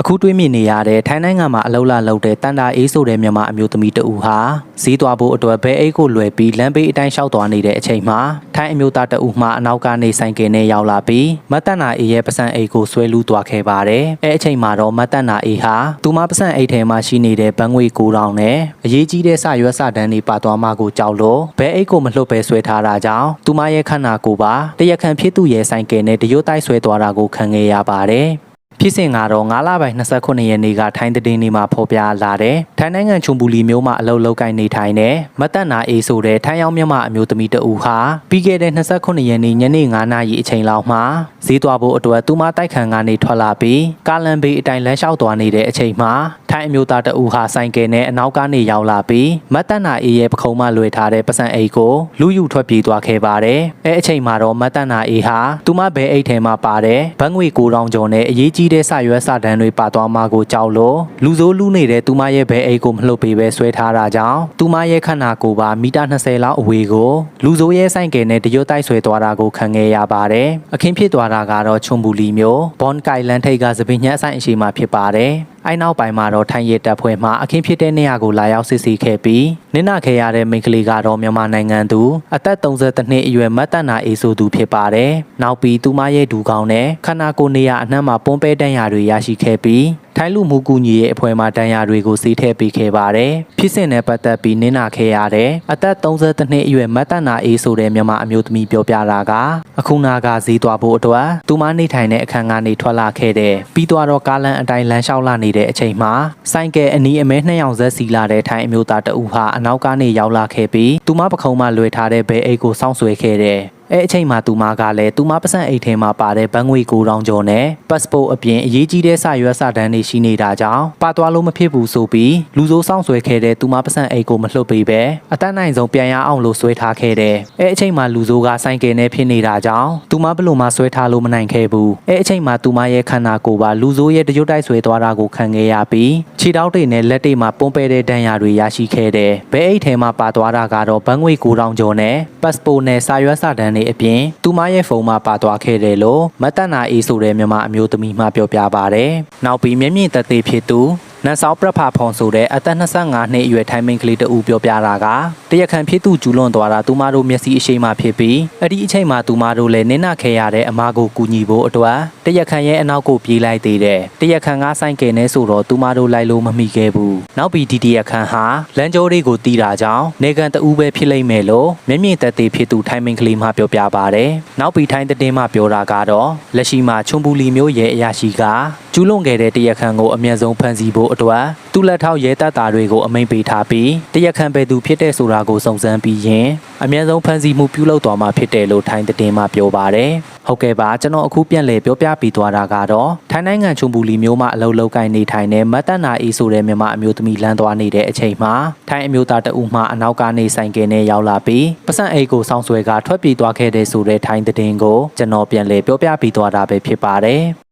အခုတွေးမြင်နေရတဲ့ထိုင်းနိုင်ငံမှာအလောက်လာလောက်တဲ့တန်တာအေးဆိုတဲ့မြန်မာအမျိုးသမီးတဦးဟာဈေးသွားဖို့အတွက်ဘဲအိတ်ကိုလွယ်ပြီးလမ်းဘေးအတိုင်းလျှောက်သွားနေတဲ့အချိန်မှာထိုင်းအမျိုးသားတဦးမှအနောက်ကနေဆိုင်ကယ်နဲ့ရောက်လာပြီးမတ်တန်နာအေးရဲ့ပစံအိတ်ကိုဆွဲလူသွားခဲ့ပါတယ်။အဲအချိန်မှာတော့မတ်တန်နာအေးဟာသူမပစံအိတ်ထဲမှာရှိနေတဲ့ဘန်းငွေ9000နဲ့အရေးကြီးတဲ့စရွက်စတန်းတွေပါသွားမှကိုကြောက်လို့ဘဲအိတ်ကိုမလှုပ်ပဲဆွဲထားတာကြောင့်သူမရဲ့ခန္ဓာကိုယ်ပါတရက်ခံဖြစ်သူရဲ့ဆိုင်ကယ်နဲ့တရွတ်တိုက်ဆွဲသွားတာကိုခံခဲ့ရပါတယ်။ ဖြစ်စဉ်ကတော့9လပိုင်း29ရက်နေ့ကထိုင်းတည်င်းနေမှာဖော်ပြလာတဲ့ထိုင်းနိုင်ငံချုံပူလီမြို့မှာအလုပ်လုပ်ကိုင်နေထိုင်တဲ့မတ်တန်နာအေးဆိုတဲ့ထိုင်းရောက်မြန်မာအမျိုးသမီးတဦးဟာပြီးခဲ့တဲ့29ရက်နေ့ညနေ9နာရီအချိန်လောက်မှာဈေးသွားဖို့အတွက်သူမတိုက်ခန်းကနေထွက်လာပြီးကားလန်ဘေးအတိုင်းလမ်းလျှောက်သွားနေတဲ့အချိန်မှာထိုင်းအမျိုးသားတဦးဟာဆိုင်ကယ်နဲ့အနောက်ကနေရောက်လာပြီးမတ်တန်နာအေးရဲ့ပခုံးမလွယ်ထားတဲ့ပစံအိတ်ကိုလူယူထွက်ပြေးသွားခဲ့ပါတယ်အဲအချိန်မှာတော့မတ်တန်နာအေးဟာသူမဘဲအိတ်ထဲမှာပါတယ်ဘန်းငွေ9000ကျော်နဲ့အရေးကြီးတဲ့စရွက်စတန်းတွေပါသွားမှကိုကြောက်လို့လူစိုးလူနေတဲ့သူမရဲ့ဘဲအိတ်ကိုမလှုပ်ပေးပဲဆွဲထားတာကြောင့်သူမရဲ့ခန္ဓာကိုယ်ပါမီတာ20လောက်အဝေးကိုလူစိုးရဲ့ဆိုင်ကယ်နဲ့တရွတ်တိုက်ဆွဲသွားတာကိုခံခဲ့ရပါတယ်အခင်းဖြစ်သွားတာကတော့ချွန်ဘူလီမျိုးဘွန်ကိုင်လန်ထိတ်ကသပင်ညက်ဆိုင်အရှိမှာဖြစ်ပါတယ် အိုင်နောက်ပိုင်းမှာတော့ထိုင်းရဲတပ်ဖွဲ့မှအခင်းဖြစ်တဲ့နေရာကိုလာရောက်စစ်ဆေးခဲ့ပြီးနင်းနာခဲ့ရတဲ့မိန်းကလေးကတော့မြန်မာနိုင်ငံသူအသက်32နှစ်အရွယ်မတ်တနာအေးဆိုသူဖြစ်ပါတယ်။နောက်ပြီးသူမရဲ့ဒူကောင်းနဲ့ခန္ဓာကိုယ်နေရာအနှံ့မှာပွန်းပဲတန်းရာတွေရရှိခဲ့ပြီးထိုင်းလူမှုကူညီရေးအဖွဲ့မှတန်းရာတွေကိုစီးထည့်ပေးခဲ့ပါတယ်။ဖြစ်စဉ်နဲ့ပတ်သက်ပြီးနင်းနာခဲ့ရတဲ့အသက်32နှစ်အရွယ်မတ်တနာအေးဆိုတဲ့မြန်မာအမျိုးသမီးပြောပြတာကအခုနာကဈေးသွားဖို့အတွက်သူမနေထိုင်တဲ့အခန်းကနေထွက်လာခဲ့တဲ့ပြီးသွားတော့ကားလမ်းအတိုင်းလမ်းလျှောက်လာနေတဲ့အချိန်မှာဆိုင်ကယ်အနီးအမဲနှစ်ယောက်ဇက်စီလာတဲ့ထိုင်းအမျိုးသားတဦးဟာအနောက်ကနေရောက်လာခဲ့ပြီးသူမပခုံးမှလွယ်ထားတဲ့ဘဲအိတ်ကိုစောင့်ဆွဲခဲ့တဲ့ အဲအချိန်မှာသူမကလည်းသူမပစံအိတ်ထဲမှာပါတဲ့ဘန်းငွေ9000ကျော်နဲ့ပတ်စပို့အပြင်အရေးကြီးတဲ့စာရွက်စာတမ်းတွေရှိနေတာကြောင့်ပါသွားလို့မဖြစ်ဘူးဆိုပြီးလူစိုးဆောင်ဆွဲခဲ့တဲ့သူမပစံအိတ်ကိုမလှုပ်ပေးပဲအတန်းနိုင်ဆုံးပြန်ရအောင်လို့ဆွဲထားခဲ့တယ်အဲအချိန်မှာလူစိုးကဆိုင်ကယ်နဲ့ဖြစ်နေတာကြောင့်သူမဘလို့မှဆွဲထားလို့မနိုင်ခဲ့ဘူးအဲအချိန်မှာသူမရဲ့ခန္ဓာကိုယ်ပါလူစိုးရဲ့တရွတ်တိုက်ဆွဲသွားတာကိုခံခဲ့ရပြီးခြေထောက်တွေနဲ့လက်တွေမှာပုံပဲတဲ့ဒဏ်ရာတွေရရှိခဲ့တယ်ဘဲအိတ်ထဲမှာပါသွားတာကတော့ဘန်းငွေ9000ကျော်နဲ့ပတ်စပို့နဲ့စာရွက်စာတမ်းတွေအပြင်သူမရဲ့ဖုန်းမှာပါသွားခဲ့တယ်လို့မတ်တန်နာအေးဆိုတဲ့မြန်မာအမျိုးသမီးမှပြောပြပါဗျ။နောက်ပြီးမျက်မြင်သက်သေဖြစ်သူနန်ဆောက်ပြဖဖုံဆိုတဲ့အသက်25နှစ်အရွယ်ထိုင်းမင်းကလေးတဦးပြောပြတာကတရခန်ဖြစ်သူကျူးလွန်သွားတာသူမတို့မျက်စိအရှိမှဖြစ်ပြီးအဲ့ဒီအချိန်မှာသူမတို့လည်းနင်းနာခဲ့ရတဲ့အမားကိုကူညီဖို့အတွက်တရခန်ရဲ့အနောက်ကိုပြေးလိုက်သေးတယ်တရခန်ကဆိုင်ကယ်နဲ့ဆိုတော့သူမတို့လိုက်လို့မမိခဲ့ဘူးနောက်ပြီးဒီတရခန်ဟာလမ်းကြောတွေကိုတီးတာကြောင့်နေကန်တူပဲဖြစ်လိမ့်မယ်လို့မျက်မြင်သက်သေဖြစ်သူထိုင်းမင်းကလေးမှပြောပြပါတယ်နောက်ပြီးထိုင်းတဲ့မှပြောတာကတော့လက်ရှိမှာချွန်ပူလီမျိုးရဲ့အရာရှိကကျူးလွန်ခဲ့တဲ့တရခန်ကိုအမြတ်ဆုံးဖမ်းဆီးဖို့အတွက် သူ့လက်ထောက်ရဲတပ်သားတွေကိုအမိန့်ပေးထားပြီးတရခန်ပဲသူဖြစ်တဲ့ဆိုတာကိုစုံစမ်းပြီးရင်အမြတ်ဆုံးဖမ်းဆီးမှုပြုလုပ်သွားမှာဖြစ်တယ်လို့ထိုင်းတဲ့မှပြောပါတယ်ဟုတ်ကဲ့ပါကျွန်တော်အခုပြန်လည်ပြောပြပြီးသွားတာကတော့ထိုင်းနိုင်ငံချုံပူလီမျိုးမှာအလုပ်လုပ်ကိုင်နေထိုင်တဲ့မတ်တနာအေးဆိုတဲ့မြန်မာအမျိုးသမီးလမ်းသွားနေတဲ့အချိန်မှာထိုင်းအမျိုးသားတဦးမှအနောက်ကနေဆိုင်ကယ်နဲ့ရောက်လာပြီးပစံအိတ်ကိုစောင်းဆွဲကထွက်ပြေးသွားခဲ့တဲ့ဆိုတဲ့ထိုင်းတဲ့ကိုကျွန်တော်ပြန်လည်ပြောပြပြီးသွားတာပဲဖြစ်ပါတယ်